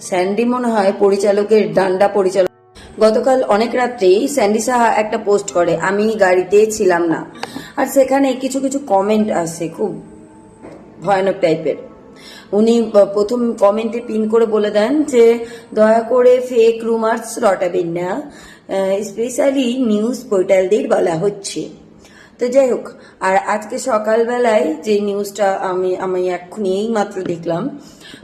Sandy মনে হয় পরিচালকের ডান্ডা পরিচালক। গতকাল অনেক রাত্রেই স্যান্ডি সাহা একটা পোস্ট করে, আমি গাড়িতে ছিলাম না। আর সেখানে কিছু কিছু কমেন্ট আসে, খুব ভয়ানক টাইপের। উনি প্রথম কমেন্টে পিন করে বলে দেন যে, দয়া করে ফেক রুমার্স রটাবেন না। স্পেশালি নিউজ পোর্টালদের বলা হচ্ছে। তো যাই হোক, আর আজকে সকালবেলায় যে নিউজটা আমি আমি এক্ষুনি এই মাত্র দেখলাম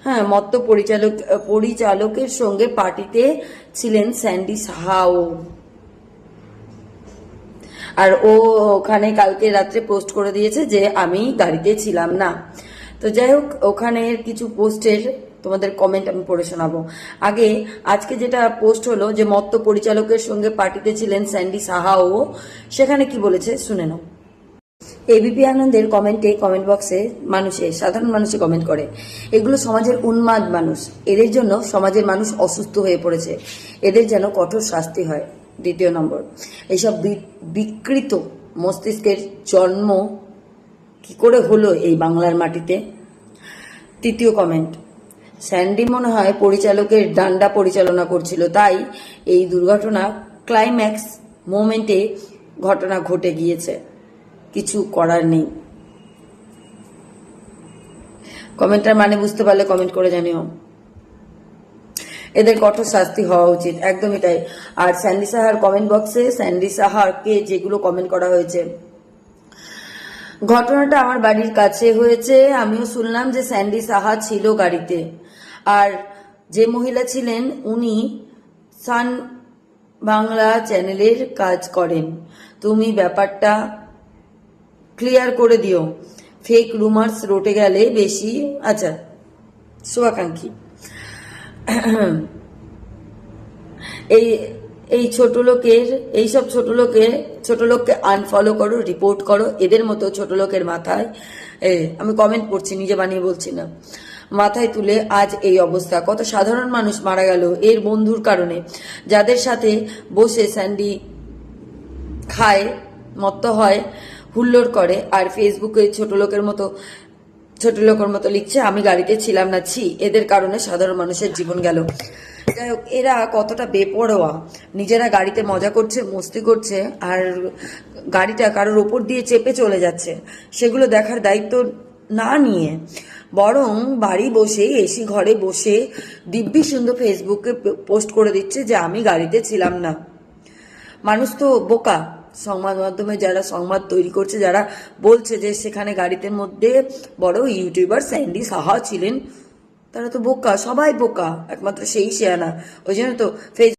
হ্যাঁ মত্ত পরিচালক, পরিচালকের সঙ্গে পার্টিতে ছিলেন স্যান্ডি সাহাও। আর ও ওখানে কালকে রাত্রে পোস্ট করে দিয়েছে যে, আমি গাড়িতে ছিলাম না। তো যাই হোক ওখানে কিছু পোস্টের তোমাদের কমেন্ট আমি পড়ে শোনাবো। আগে, আজকে যেটা পোস্ট হলো যে মত্ত পরিচালকের সঙ্গে পার্টিতে ছিলেন স্যান্ডি সাহাও, সেখানে কি বলেছে? শুনে নাও। এবিপি আনন্দের কমেন্টে কমেন্ট বক্সে মানুষে, সাধারণ মানুষে কমেন্ট করে, এগুলো সমাজের উন্মাদ মানুষ। এদের জন্য সমাজের মানুষ অসুস্থ হয়ে পড়েছে। এদের যেন কঠোর শাস্তি হয়। দ্বিতীয় নম্বর এইসব বিকৃত মস্তিষ্কের জন্ম কি করে হলো এই বাংলার মাটিতে? তৃতীয় কমেন্ট স্যান্ডি মনে হয় পরিচালকের ডান্ডা পরিচালনা করছিল। তাই এই দুর্ঘটনা ক্লাইম্যাক্স মোমেন্টে ঘটনা ঘটে গিয়েছে। কিছু করার নেই। কমেন্টার মানে বুঝতে পারলে কমেন্ট করে জানিও। এদের কঠোর শাস্তি হওয়া উচিত, একদমই তাই। আর স্যান্ডি সাহার কমেন্ট বক্সে স্যান্ডি সাহাকে যেগুলো কমেন্ট করা হয়েছে ঘটনাটা আমার বাড়ির কাছে হয়েছে। আমিও শুনলাম যে স্যান্ডি সাহা ছিল গাড়িতে। আর যে মহিলা ছিলেন, উনি সান বাংলা চ্যানেলের কাজ করেন। তুমি ব্যাপারটা ক্লিয়ার করে দিও। ফেক রুমার্স রটে গেলে বেশি আচ্ছা শুভাকাঙ্ক্ষী। এই এই ছোট লোকের এইসব ছোট লোকের, ছোট লোককে আনফলো করো রিপোর্ট করো, এদের মতো ছোট লোকের মাথায় আমি কমেন্ট পড়ছি, নিজে বানিয়ে বলছি না, মাথায় তুলে আজ এই অবস্থা। কত সাধারণ মানুষ মারা গেল এর বন্ধুর কারণে। যাদের সাথে বসে স্যান্ডি খায়, মত্ত হয়, হুল্লোড় করে, আর ফেসবুকে ছোট লোকের মতো ছোট লোকের মতো লিখছে, আমি গাড়িতে ছিলাম না, ছি। এদের কারণে সাধারণ মানুষের জীবন গেল। যাই হোক, এরা কতটা বেপরোয়া। নিজেরা গাড়িতে মজা করছে, মস্তি করছে, আর গাড়িটা কারোর ওপর দিয়ে চেপে চলে যাচ্ছে, সেগুলো দেখার দায়িত্ব না নিয়ে। বরং বাড়ি বসে এসি ঘরে বসে দিব্যি সুন্দর ফেসবুকে পোস্ট করে দিচ্ছে যে, আমি গাড়িতে ছিলাম না। মানুষ তো বোকা। সংবাদ মাধ্যমে যারা সংবাদ তৈরি করছে, যারা বলছে যে সেখানে গাড়িতে মধ্যে বড় ইউটিউবার স্যান্ডি সাহা ছিলেন, তারা তো বোকা, সবাই বোকা, একমাত্র সেই শেয়ানা ওই জন্য তো ফেস